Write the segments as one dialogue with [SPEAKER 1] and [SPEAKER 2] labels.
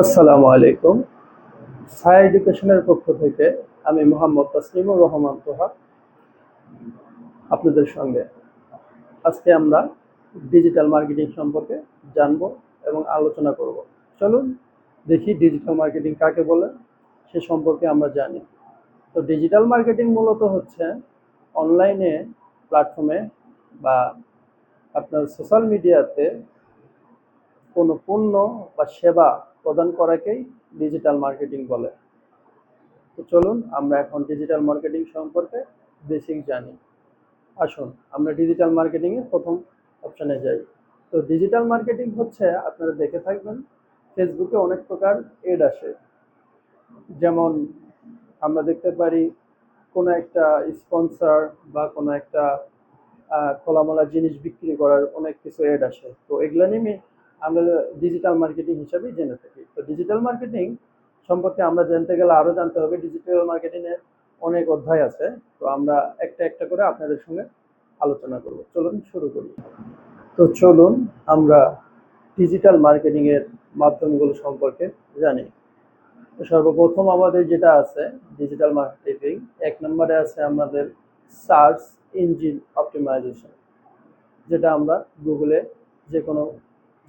[SPEAKER 1] আসসালামু আলাইকুম। সায়া এডুকেশনের পক্ষ থেকে আমি মোহাম্মদ তসলিমুর রহমান তোহা আপনাদের সঙ্গে। আজকে আমরা ডিজিটাল মার্কেটিং সম্পর্কে জানব এবং আলোচনা করব। চলুন দেখি ডিজিটাল মার্কেটিং কাকে বলে, সে সম্পর্কে আমরা জানি। তো ডিজিটাল মার্কেটিং মূলত হচ্ছে অনলাইনে প্ল্যাটফর্মে বা আপনার সোশ্যাল মিডিয়াতে কোনো পণ্য বা সেবা প্রদান করাকেই ডিজিটাল মার্কেটিং বলে। তো চলুন, আমরা এখন ডিজিটাল মার্কেটিং সম্পর্কে বেসিক জানি। আসুন, আমরা ডিজিটাল মার্কেটিংয়ের প্রথম অপশানে যাই। তো ডিজিটাল মার্কেটিং হচ্ছে, আপনারা দেখে থাকবেন ফেসবুকে অনেক প্রকার এড আসে। যেমন, আমরা দেখতে পারি, কোনো একটা স্পন্সর বা কোনো একটা খোলামেলা জিনিস বিক্রি করার অনেক কিছু এড আসে। তো এগুলো নিয়ে আমরা ডিজিটাল মার্কেটিং হিসাবে জেনে থাকি। তো ডিজিটাল মার্কেটিং সম্পর্কে আমরা জানতে গেলে আরও জানতে হবে। ডিজিটাল মার্কেটিংয়ের অনেক অধ্যায় আছে। তো আমরা একটা একটা করে আপনাদের সঙ্গে আলোচনা করব। চলুন শুরু করি। তো চলুন আমরা ডিজিটাল মার্কেটিংয়ের মাধ্যমগুলো সম্পর্কে জানি। সর্বপ্রথম আমাদের যেটা আছে ডিজিটাল মার্কেটিং এক নম্বরে আছে আমাদের সার্চ ইঞ্জিন অপটিমাইজেশন যেটা আমরা গুগলে যে কোনো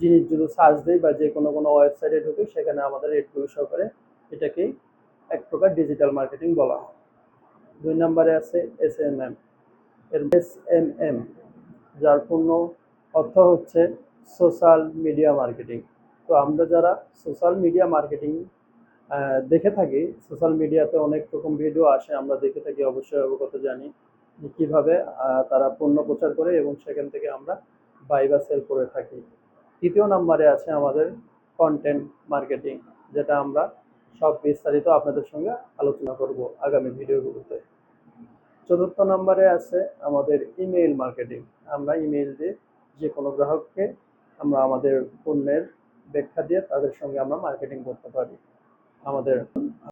[SPEAKER 1] জিনিস যদি সার্চ দিই বা যে কোনো কোনো ওয়েবসাইটে ঢুকি, সেখানে আমাদের রেটগুলো শো করে এটাকেই এক প্রকার ডিজিটাল মার্কেটিং বলা হয়। দুই নম্বরে আছে এস এম এম এর এস এম এম যার পূর্ণ অর্থ হচ্ছে সোশ্যাল মিডিয়া মার্কেটিং তো আমরা যারা সোশ্যাল মিডিয়া মার্কেটিং দেখে থাকি সোশ্যাল মিডিয়াতে অনেক রকম ভিডিও আসে, আমরা দেখে থাকি, অবশ্যই অবগত জানি কীভাবে তারা পণ্য প্রচার করে এবং সেখান থেকে আমরা বাই বা সেল করে থাকি। তৃতীয় নম্বরে আছে আমাদের কন্টেন্ট মার্কেটিং যেটা আমরা সব বিস্তারিত আপনাদের সঙ্গে আলোচনা করব আগামী ভিডিওগুলোতে। চতুর্থ নম্বরে আছে আমাদের ইমেইল মার্কেটিং আমরা ইমেইল দিয়ে যে কোনো গ্রাহককে আমরা আমাদের পণ্যের ব্যাখ্যা দিয়ে তাদের সঙ্গে আমরা মার্কেটিং করতে পারি। আমাদের